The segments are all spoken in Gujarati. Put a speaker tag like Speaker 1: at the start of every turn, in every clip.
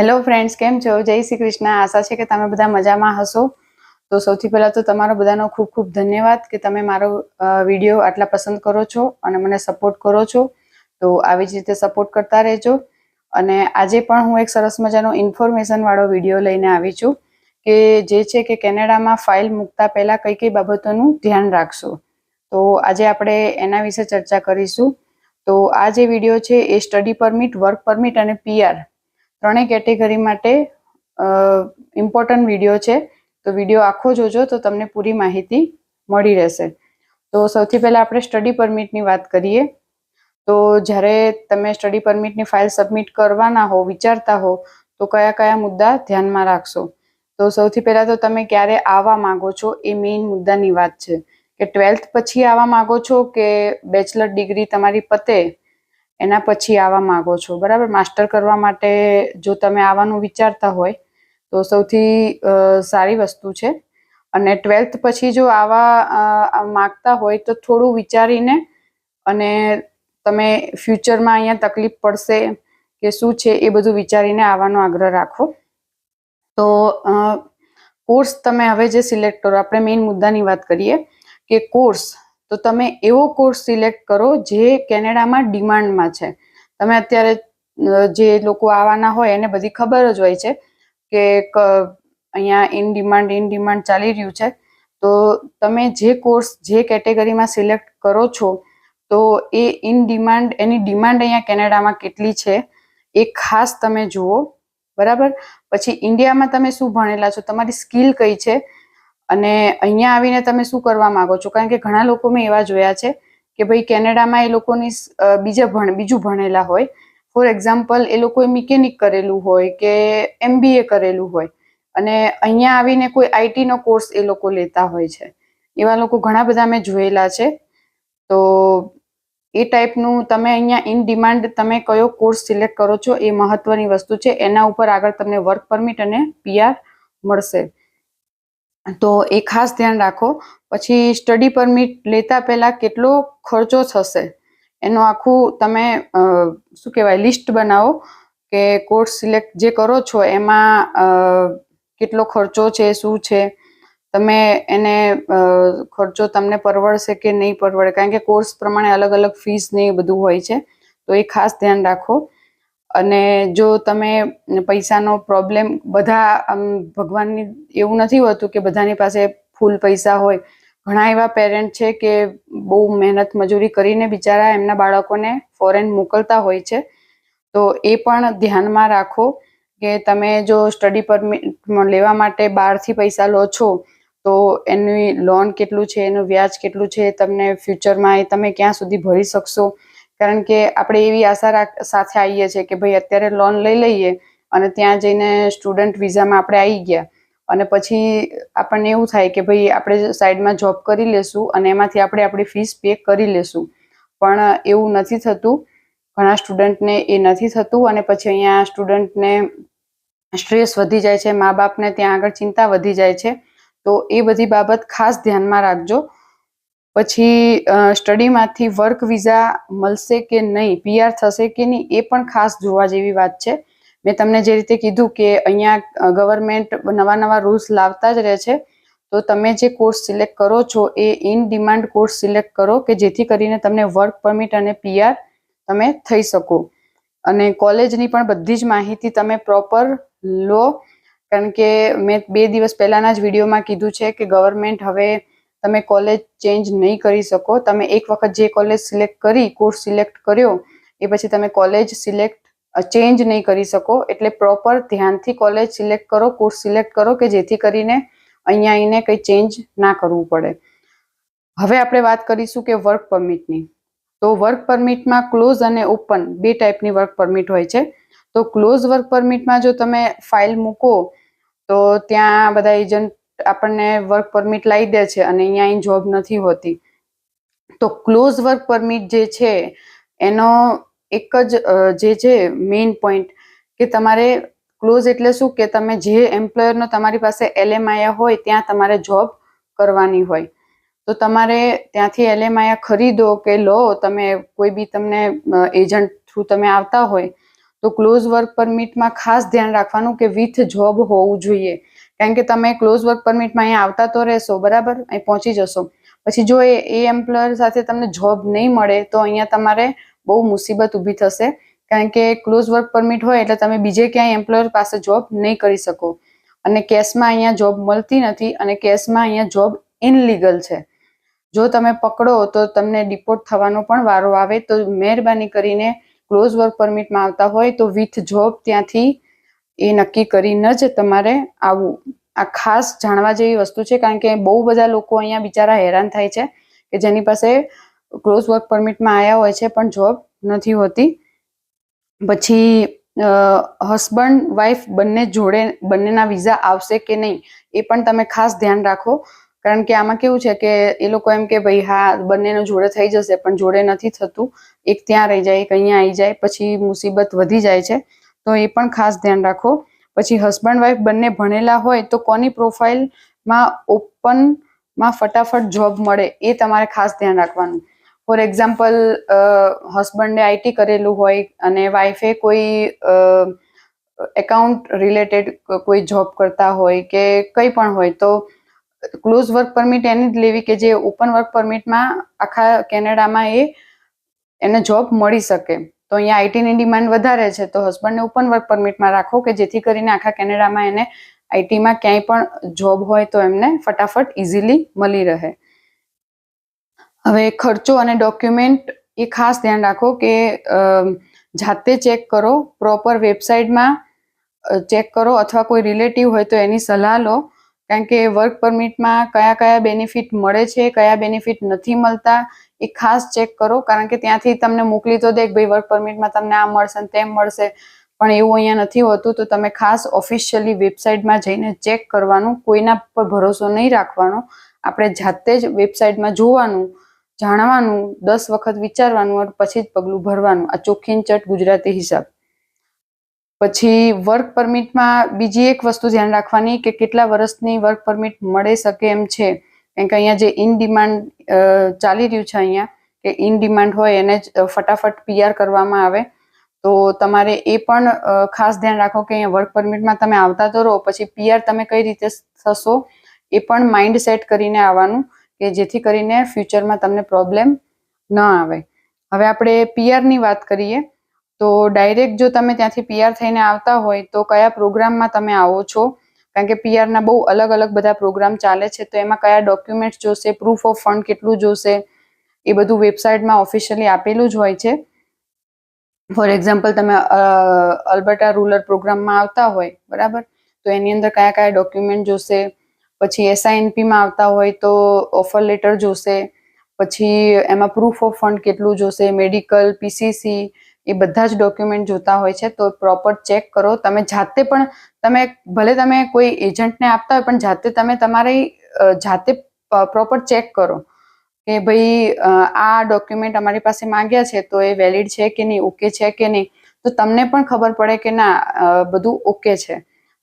Speaker 1: હેલો ફ્રેન્ડ્સ કેમ છો? જય શ્રી કૃષ્ણ. આશા છે કે તમે બધા મજામાં હશો. તો સૌથી પહેલાં તો તમારો બધાનો ખૂબ ખૂબ ધન્યવાદ કે તમે મારો વીડિયો આટલા પસંદ કરો છો અને મને સપોર્ટ કરો છો. તો આવી જ રીતે સપોર્ટ કરતા રહેજો. અને આજે પણ હું એક સરસ મજાનો ઇન્ફોર્મેશનવાળો વીડિયો લઈને આવી છું કે જે છે કે કેનેડામાં ફાઇલ મૂકતા પહેલાં કઈ કઈ બાબતોનું ધ્યાન રાખશો. તો આજે આપણે એના વિશે ચર્ચા કરીશું. તો આ જે વીડિયો છે એ સ્ટડી પરમિટ વર્ક પરમિટ અને પીઆર ત્રણેય કેટેગરી માટે ઇમ્પોર્ટન્ટ વીડિયો છે. તો વીડિયો આખો જોજો તો તમને પૂરી માહિતી મળી રહેશે. તો સૌથી પહેલાં આપણે સ્ટડી પરમિટની વાત કરીએ. તો જ્યારે તમે સ્ટડી પરમિટની ફાઇલ સબમિટ કરવાના હો, વિચારતા હો, તો કયા કયા મુદ્દા ધ્યાનમાં રાખશો? તો સૌથી પહેલાં તો તમે ક્યારે આવવા માંગો છો એ મેઇન મુદ્દાની વાત છે. કે ટ્વેલ્થ પછી આવવા માંગો છો કે બેચલર ડિગ્રી તમારી પતે? એના પછી આવવા માંગો છો. બરાબર? માસ્ટર કરવા માટે જો તમે આવવાનું વિચારતા હોય, તો સૌથી સારી વસ્તુ છે. અને ટ્વેલ્થ પછી જો આવા માગતા હોય, તો થોડું વિચારીને અને તમે ફ્યુચરમાં અહીંયા તકલીફ પડશે કે શું છે એ બધું વિચારીને આવવાનો આગ્રહ રાખો. તો કોર્સ તમે હવે જે સિલેક્ટ કરો, આપણે મેઇન મુદ્દાની વાત કરીએ કે કોર્સ તો તમે એવો કોર્સ સિલેક્ટ કરો જે કેનેડામાં ડિમાન્ડમાં છે. તમે અત્યારે જે લોકો આવવાના હોય એને બધી ખબર જ હોય છે કે અહીંયા ઇન ડિમાન્ડ ઇન ડિમાન્ડ ચાલી રહ્યું છે. તો તમે જે કોર્સ જે કેટેગરીમાં સિલેક્ટ કરો છો, તો એ ઇન ડિમાન્ડ એની ડિમાન્ડ અહીંયા કેનેડામાં કેટલી છે એ ખાસ તમે જુઓ. બરાબર? પછી ઇન્ડિયામાં તમે શું ભણેલા છો? તમારી સ્કિલ કઈ છે? અને અહીંયા આવીને તમે શું કરવા માંગો છો? કારણ કે ઘણા લોકો મેં એવા જોયા છે કે ભાઈ કેનેડામાં એ લોકોની બીજા ભણ, બીજું ભણેલા હોય. ફોર એક્ઝામ્પલ એ લોકોએ મિકેનિક કરેલું હોય કે એમબીએ કરેલું હોય. અને અહીંયા આવીને કોઈ આઈટીનો કોર્સ એ લોકો લેતા હોય છે. એવા લોકો ઘણા બધા મેં જોયેલા છે. તો એ ટાઈપનું તમે અહીંયા ઇન ડિમાન્ડ તમે કયો કોર્સ સિલેક્ટ કરો છો એ મહત્વની વસ્તુ છે. એના ઉપર આગળ તમને વર્ક પરમિટ અને પીઆર મળશે. તો એ ખાસ ધ્યાન રાખો. પછી સ્ટડી પરમિટ લેતા પહેલાં કેટલો ખર્ચો થશે? એનું આખું તમે શું કહેવાય લિસ્ટ બનાવો કે કોર્સ સિલેક્ટ જે કરો છો એમાં કેટલો ખર્ચો છે, શું છે? તમે એને ખર્ચો તમને પરવડશે કે નહીં પરવડે? કારણ કે કોર્સ પ્રમાણે અલગ અલગ ફીસ ને એ બધું હોય છે. તો એ ખાસ ધ્યાન રાખો. અને જો તમે પૈસાનો પ્રોબ્લેમ બધા, આમ ભગવાનની એવું નથી હોતું કે બધાની પાસે ફૂલ પૈસા હોય. ઘણા એવા પેરેન્ટ છે કે બહુ મહેનત મજૂરી કરીને બિચારા એમના બાળકોને ફોરેન મોકલતા હોય છે. તો એ પણ ધ્યાનમાં રાખો કે તમે જો સ્ટડી પરમિટ લેવા માટે બહારથી પૈસા લો છો, તો એની લોન કેટલું છે, એનું વ્યાજ કેટલું છે, તમને ફ્યુચરમાં એ તમે ક્યાં સુધી ભરી શકશો? કારણ કે આપણે એવી આશા સાથે આવીએ છીએ કે ભાઈ અત્યારે લોન લઈ લઈએ અને ત્યાં જઈને સ્ટુડન્ટ વિઝામાં આપણે આવી ગયા. અને પછી આપણને એવું થાય કે ભાઈ આપણે સાઈડમાં જોબ કરી લેશું અને એમાંથી આપણે આપણી ફીસ પે કરી લેશું. પણ એવું નથી થતું. ઘણા સ્ટુડન્ટને એ નથી થતું અને પછી અહીંયા સ્ટુડન્ટને સ્ટ્રેસ વધી જાય છે, મા બાપને ત્યાં આગળ ચિંતા વધી જાય છે. તો એ બધી બાબત ખાસ ધ્યાનમાં રાખજો. પછી સ્ટડીમાંથી વર્ક વિઝા મળશે કે નહીં પીઆર થશે કે નહીં, એ પણ ખાસ જોવા જેવી વાત છે. મેં તમને જે રીતે કીધું કે અહીંયા ગવર્મેન્ટ નવા નવા રૂલ્સ લાવતા જ રહે છે, તો તમે જે કોર્સ સિલેક્ટ કરો છો એ ઇન ડિમાન્ડ કોર્સ સિલેક્ટ કરો કે જેથી કરીને તમને વર્ક પરમિટ અને પીઆર તમે થઈ શકો. અને કોલેજની પણ બધી જ માહિતી તમે પ્રોપર લો, કારણ કે મેં બે દિવસ પહેલાના જ વિડીયોમાં કીધું છે કે ગવર્મેન્ટ હવે તમે કોલેજ ચેન્જ નહીં કરી શકો. તમે એક વખત જે કોલેજ સિલેક્ટ કરી કોર્સ સિલેક્ટ કર્યો, એ પછી તમે કોલેજ સિલેક્ટ ચેન્જ નહીં કરી શકો. એટલે પ્રોપર ધ્યાનથી કોલેજ સિલેક્ટ કરો કોર્સ સિલેક્ટ કરો કે જેથી કરીને અહીંયા આવીને કંઈ ચેન્જ ના કરવું પડે. હવે આપણે વાત કરીશું કે વર્ક પરમિટની તો વર્ક પરમિટમાં ક્લોઝ અને ઓપન બે ટાઈપની વર્ક પરમિટ હોય છે. તો ક્લોઝ વર્ક પરમિટમાં જો તમે ફાઇલ મૂકો, તો ત્યાં બધા એજન્ટ આપણને વર્ક પરમિટ લાવી દે છે અને અહીંયા અહીં જોબ નથી હોતી. તો ક્લોઝ વર્ક પરમિટ જે છે, એનો એક જ જે છે મેઇન પોઈન્ટ કે તમારે ક્લોઝ એટલે શું? કે તમે જે એમ્પ્લોયરનો તમારી પાસે એલએમઆઈયા હોય, ત્યાં તમારે જોબ કરવાની હોય. તો તમારે ત્યાંથી એલએમઆઈયા ખરીદો કે લો, તમે કોઈ બી તમને એજન્ટ થ્રુ તમે આવતા હોય, તો ક્લોઝ વર્ક પરમિટમાં ખાસ ધ્યાન રાખવાનું કે વિથ જોબ હોવું જોઈએ. કારણ કે તમે ક્લોઝ વર્ક પરમિટમાં અહીંયા આવતા તો રહેશો, બરાબર? અહીં પહોંચી જશો. પછી જો એ એ એમ્પ્લોયર સાથે તમને જોબ નહીં મળે, તો અહીંયા તમારે બહુ મુસીબત ઊભી થશે. કારણ કે ક્લોઝ વર્ક પરમિટ હોય એટલે તમે બીજે ક્યાંય એમ્પ્લોયર પાસે જોબ નહીં કરી શકો. અને કેસમાં અહીંયા જોબ મળતી નથી અને કેસમાં અહીંયા જોબ ઇનલીગલ છે. જો તમે પકડો તો તમને ડિપોર્ટ થવાનો પણ વારો આવે. તો મહેરબાની કરીને ક્લોઝ વર્ક પરમિટમાં આવતા હોય તો વિથ જોબ ત્યાંથી એ નક્કી કરીને જ તમારે આવવું આ ખાસ જાણવા જેવી વસ્તુ છે, કારણ કે બહુ બધા લોકો અહીંયા બિચારા હેરાન થાય છે કે જેની પાસે ક્લોઝ વર્ક પરમિટમાં આવ્યા હોય છે, પણ જોબ નથી હોતી. પછી હસબન્ડ વાઈફ બંને જોડે, બંનેના વિઝા આવશે કે નહીં, એ પણ તમે ખાસ ધ્યાન રાખો. કારણ કે આમાં કેવું છે કે એ લોકો એમ કે ભાઈ હા, બંનેનો જોડે થઈ જશે, પણ જોડે નથી થતું. એક ત્યાં રહી જાય, એક અહીંયા આવી જાય, પછી મુસીબત વધી જાય છે. તો એ પણ ખાસ ધ્યાન રાખો. પછી હસબન્ડ વાઈફ બંને ભણેલા હોય તો કોની પ્રોફાઇલમાં ઓપનમાં ફટાફટ જોબ મળે એ તમારે ખાસ ધ્યાન રાખવાનું. ફોર એક્ઝામ્પલ હસબન્ડે આઈટી કરેલું હોય અને વાઈફે કોઈ એકાઉન્ટ રિલેટેડ કોઈ જોબ કરતા હોય કે કંઈ પણ હોય તો ક્લોઝ વર્ક પરમિટ એની જ લેવી કે જે ઓપન વર્ક પરમિટમાં આખા કેનેડામાં એ, એને જોબ મળી શકે. તો અહીંયા આઈટીની ડિમાન્ડ વધારે છે, તો હસબન્ડને ઓપન વર્ક પરમિટમાં રાખો કે જેથી કરીને આખા કેનેડામાં એને આઈટીમાં ક્યાંય પણ જોબ હોય તો એમને ફટાફટ ઇઝીલી મળી રહે. હવે ખર્ચો અને ડોક્યુમેન્ટ એ ખાસ ધ્યાન રાખો કે જાતે ચેક કરો પ્રોપર વેબસાઇટમાં ચેક કરો અથવા કોઈ રિલેટિવ હોય તો એની સલાહ લો. કારણ કે વર્ક પરમિટમાં કયા કયા બેનિફિટ મળે છે, કયા બેનિફિટ નથી મળતા, એ ખાસ ચેક કરો. કારણ કે ત્યાંથી તમને મોકલી તો દે ભાઈ વર્ક પરમિટમાં તમને આ મળશે તેમ મળશે. પણ એવું અહીંયા નથી હોતું. તો તમે ખાસ ઓફિશિયલી વેબસાઇટમાં જઈને ચેક કરવાનું. કોઈના પર ભરોસો નહીં રાખવાનો. આપણે જાતે જ વેબસાઇટમાં જોવાનું, જાણવાનું, દસ વખત વિચારવાનું અને પછી જ પગલું ભરવાનું. આ ચોખ્ખીન ચટ ગુજરાતી હિસાબ. પછી વર્ક પરમિટમાં બીજી એક વસ્તુ ધ્યાન રાખવાની કે કેટલા વર્ષની વર્ક પરમિટ મળી શકે એમ છે. કારણ કે અહીંયા જે ઇન ડિમાન્ડ ચાલી રહ્યું છે અહીંયા, કે ઇન ડિમાન્ડ હોય એને જ ફટાફટ પીઆર કરવામાં આવે. તો તમારે એ પણ ખાસ ધ્યાન રાખો કે અહીંયા વર્ક પરમિટમાં તમે આવતા તો રહો, પછી પીઆર તમે કઈ રીતે થશો એ પણ માઇન્ડ સેટ કરીને આવવાનું કે જેથી કરીને ફ્યુચરમાં તમને પ્રોબ્લેમ ન આવે. હવે આપણે પીઆરની વાત કરીએ. તો ડાયરેક્ટ જો તમે ત્યાંથી પીઆર થઈને આવતા હોય, તો કયા પ્રોગ્રામમાં તમે આવો છો? કારણ કે પીઆરના બહુ અલગ અલગ બધા પ્રોગ્રામ ચાલે છે, તો એમાં કયા ડોક્યુમેન્ટ્સ જોશે પ્રૂફ ઓફ ફંડ કેટલું જોશે, એ બધું વેબસાઇટમાં ઓફિશિયલી આપેલું જ હોય છે. ફોર એક્ઝામ્પલ તમે અલ્બર્ટા રૂરલ પ્રોગ્રામમાં આવતા હોય, બરાબર? તો એની અંદર કયા કયા ડોક્યુમેન્ટ જોશે? પછી એસઆઈએનપીમાં આવતા હોય, તો ઓફર લેટર જોશે. પછી એમાં પ્રૂફ ઓફ ફંડ કેટલું જોશે? મેડિકલ પીસીસી એ બધા જ ડોક્યુમેન્ટ જોતા હોય છે, તો પ્રોપર ચેક કરો. તમે જાતે પણ તમે ભલે તમે કોઈ એજન્ટને આપતા હોય, પણ જાતે તમે તમારી જાતે પ્રોપર ચેક કરો કે ભાઈ આ ડોક્યુમેન્ટ અમારી પાસે માંગ્યા છે, તો એ વેલિડ છે કે નહીં ઓકે છે કે નહીં? તો તમને પણ ખબર પડે કે ના બધું ઓકે છે.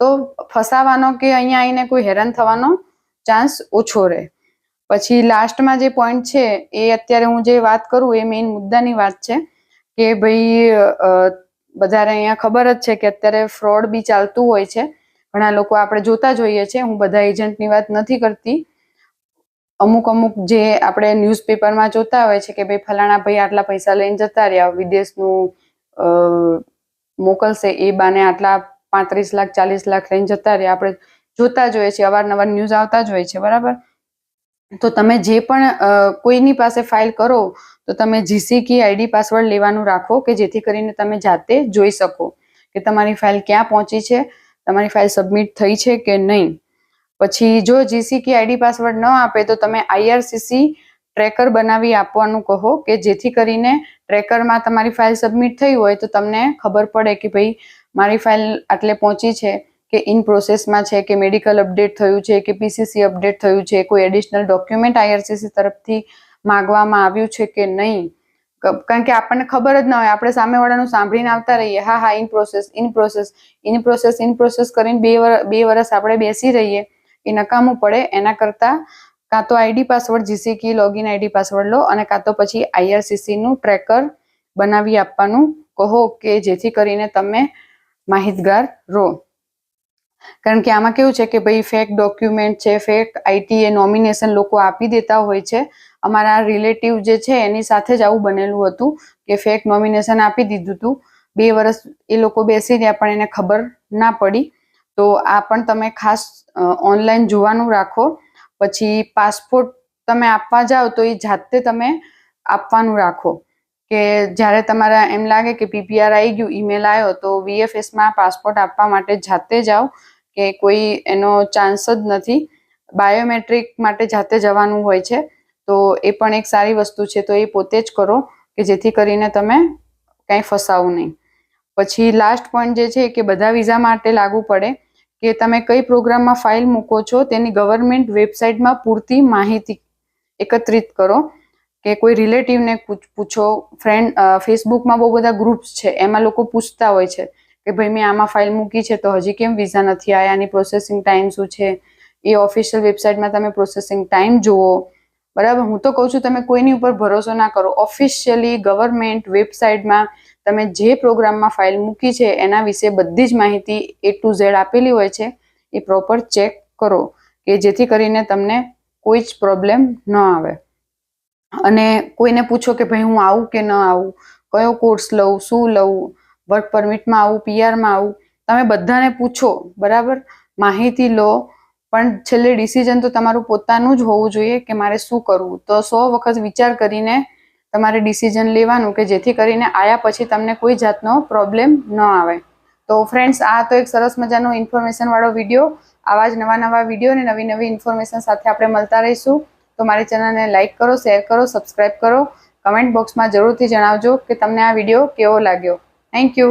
Speaker 1: તો ફસાવાનો કે અહીંયા આવીને કોઈ હેરાન થવાનો ચાન્સ ઓછો રહે. પછી લાસ્ટમાં જે પોઈન્ટ છે, એ અત્યારે હું જે વાત કરું, એ મેઇન મુદ્દાની વાત છે. કે ભાઈ બધાને અહીંયા ખબર જ છે કે અત્યારે ફ્રોડ બી ચાલતું હોય છે. ઘણા લોકો આપણે જોતા જોઈએ છે હું બધા એજન્ટની વાત નથી કરતી. અમુક અમુક જે આપણે ન્યૂઝપેપરમાં જોતા હોય છે કે ભાઈ, ફલાણા ભાઈ આટલા પૈસા લઈને જતા રહ્યા, વિદેશનું મોકલશે, એ બાને આટલા પાંત્રીસ લાખ, ચાલીસ લાખ લઈને જતા રહ્યા. આપણે જોતા જોઈએ છીએ. અવારનવાર ન્યૂઝ આવતા જ હોય છે. બરાબર? તો તમે જે પણ કોઈની પાસે ફાઇલ કરો, તો તમે જીસી કી આઈડી પાસવર્ડ લેવાનું રાખો કે જેથી કરીને તમે જાતે જોઈ શકો કે તમારી ફાઇલ ક્યાં પહોંચી છે, તમારી ફાઇલ સબમિટ થઈ છે કે નહીં. પછી જો જીસી કી આઈડી પાસવર્ડ ન આપે તો તમે આઈઆરસીસી ટ્રેકર બનાવી આપવાનું કહો કે જેથી કરીને ટ્રેકરમાં તમારી ફાઇલ સબમિટ થઈ હોય તો તમને ખબર પડે કે ભાઈ મારી ફાઇલ આટલે પહોંચી છે. કે ઇન પ્રોસેસમાં છે, કે મેડિકલ અપડેટ થયું છે, કે પીસીસી અપડેટ થયું છે, કોઈ એડિશનલ ડોક્યુમેન્ટ આઈઆરસીસી તરફથી માગવામાં આવ્યું છે કે નહીં? કારણ કે આપણને ખબર જ ના હોય, આપણે સામેવાળાનું સાંભળીને આવતા રહીએ, હા હા in process in process in process in process કરીને બે બે વર્ષ આપણે બેસી રહીએ, એ નકામું પડે, એના કરતાં કાં તો ID password GC key login ID password લો અને કાં તો પછી આઈઆરસીસીનું ટ્રેકર બનાવી આપવાનું કહો કે જેથી કરીને તમે માહિતગાર રહો. કારણ કે આમાં કેવું છે કે ભાઈ ફેક ડોક્યુમેન્ટ છે ફેક આઈટીએ નોમિનેશન લોકો આપી દેતા હોય છે. અમારા રિલેટિવ જે છે એની સાથે જ આવું બનેલું હતું કે ફેક નોમિનેશન આપી દીધું હતું બે વર્ષ એ લોકો બેસી રહ્યા પણ એને ખબર ના પડી. તો આ પણ તમે ખાસ ઓનલાઈન જોવાનું રાખો. પછી પાસપોર્ટ તમે આપવા જાઓ તો એ જાતે તમે આપવાનું રાખો. કે જ્યારે તમારા એમ લાગે કે પીપીઆર આવી ગયું, ઈમેલ આવ્યો તો વીએફએસમાં પાસપોર્ટ આપવા માટે જાતે જાઓ કે કોઈ એનો ચાન્સ જ નથી. બાયોમેટ્રિક માટે જાતે જવાનું હોય છે, તો એ પણ એક સારી વસ્તુ છે, તો એ પોતે જ કરો કે જેથી કરીને તમે કંઈ ફસાવો નહીં. પછી લાસ્ટ પોઈન્ટ જે છે કે બધા વિઝા માટે લાગુ પડે કે તમે કઈ પ્રોગ્રામમાં ફાઇલ મૂકો છો, તેની ગવર્મેન્ટ વેબસાઇટમાં પૂરતી માહિતી એકત્રિત કરો. કે કોઈ રિલેટિવને પૂછો ફ્રેન્ડ ફેસબુકમાં બહુ બધા ગ્રુપ્સ છે, એમાં લોકો પૂછતા હોય છે કે ભાઈ, મેં આમાં ફાઇલ મૂકી છે, તો હજી કેમ વિઝા નથી આવ્યા આની પ્રોસેસિંગ ટાઈમ શું છે? એ ઓફિશિયલ વેબસાઇટમાં તમે પ્રોસેસિંગ ટાઈમ જુઓ. બરાબર? હું તો કહું છું, તમે કોઈની ઉપર ભરોસો ના કરો. ઓફિશિયલી ગવર્મેન્ટ વેબસાઇટમાં તમે જે પ્રોગ્રામમાં ફાઇલ મૂકી છે, એના વિશે બધી જ માહિતી એ ટુ ઝેડ આપેલી હોય છે, એ પ્રોપર ચેક કરો કે જેથી કરીને તમને કોઈ જ પ્રોબ્લેમ ન આવે. અને કોઈને પૂછો કે ભાઈ હું આવું કે ન આવું, કયો કોર્સ લઉં, શું લઉં વર્ક પરમિટમાં આવું પીઆરમાં આવું, તમે બધાને પૂછો, બરાબર? માહિતી લો, પણ છેલ્લે ડિસિઝન તો તમારું પોતાનું જ હોવું જોઈએ કે મારે શું કરવું. તો સો વખત વિચાર કરીને તમારે ડિસિઝન લેવાનું કે જેથી કરીને આયા પછી તમને કોઈ જાતનો પ્રોબ્લેમ ન આવે. તો ફ્રેન્ડ્સ આ તો એક સરસ મજાનો ઇન્ફોર્મેશન વાળો વીડિયો આવા જ નવા નવા વીડિયો અને નવી નવી ઇન્ફોર્મેશન સાથે આપણે મળતા રહીશું. તો મારી ચેનલને લાઇક કરો, શેર કરો સબસ્ક્રાઈબ કરો. કમેન્ટ બોક્સમાં જરૂરથી જણાવજો કે તમને આ વીડિયો કેવો લાગ્યો. Thank you.